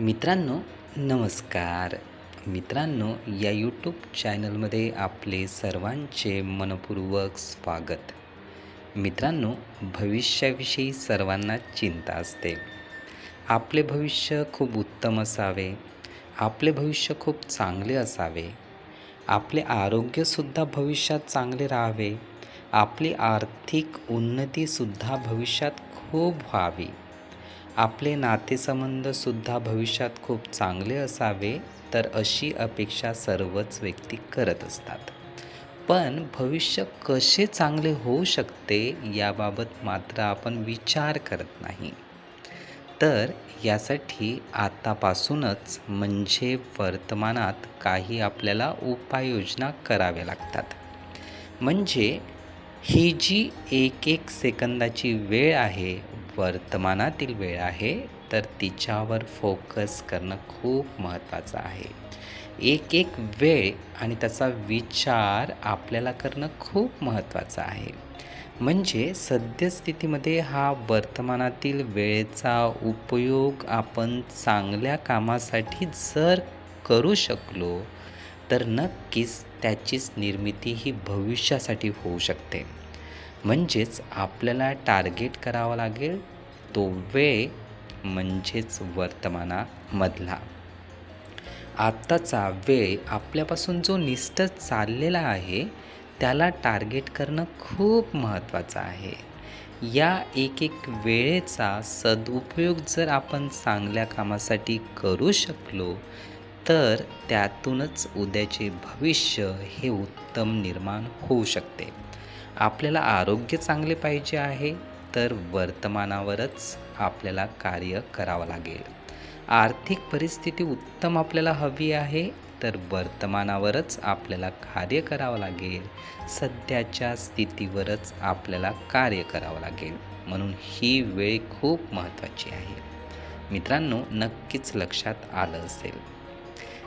मित्रांनो नमस्कार. मित्रांनो या यूट्यूब चॅनलमध्ये आपले सर्वांचे मनपूर्वक स्वागत. मित्रांनो भविष्याविषयी सर्वांना चिंता असते. आपले भविष्य खूप उत्तम असावे. आपले भविष्य खूप चांगले असावे. आपले आरोग्यसुद्धा भविष्यात चांगले राहावे. आपली आर्थिक उन्नतीसुद्धा भविष्यात खूप व्हावी. आपले नातेसंबंधसुद्धा भविष्यात खूप चांगले असावे तर अशी अपेक्षा सर्वच व्यक्ती करत असतात. पण भविष्य कसे चांगले होऊ शकते याबाबत मात्र आपण विचार करत नाही. तर यासाठी आतापासूनच म्हणजे वर्तमानात काही आपल्याला उपाययोजना कराव्या लागतात. म्हणजे ही जी एक एक सेकंदाची वेळ आहे वर्तमानातील वेळ आहे तर तिच्यावर फोकस करणं खूप महत्त्वाचं आहे. एक एक वेळ आणि त्याचा विचार आपल्याला करणं खूप महत्त्वाचं आहे. म्हणजे सद्यस्थितीमध्ये हा वर्तमानातील वेळेचा उपयोग आपण चांगल्या कामासाठी जर करू शकलो तर नक्कीच त्याचीच निर्मिती ही भविष्यासाठी होऊ शकते. म्हणजेच आपल्याला टार्गेट करावा लागेल तो वेळ म्हणजेच वर्तमानामधला. आत्ताचा वेळ आपल्यापासून जो निष्ठत चाललेला आहे त्याला टार्गेट करणं खूप महत्त्वाचं आहे. या एक एक वेळेचा सदुपयोग जर आपण चांगल्या कामासाठी करू शकलो तर त्यातूनच उद्याचे भविष्य हे उत्तम निर्माण होऊ शकते. आपल्याला आरोग्य चांगले पाहिजे आहे तर वर्तमानावरच आपल्याला कार्य करावं लागेल. आर्थिक परिस्थिती उत्तम आपल्याला हवी आहे तर वर्तमानावरच आपल्याला कार्य करावं लागेल. सध्याच्या स्थितीवरच आपल्याला कार्य करावं लागेल. म्हणून ही वेळ खूप महत्त्वाची आहे. मित्रांनो नक्कीच लक्षात आलं असेल.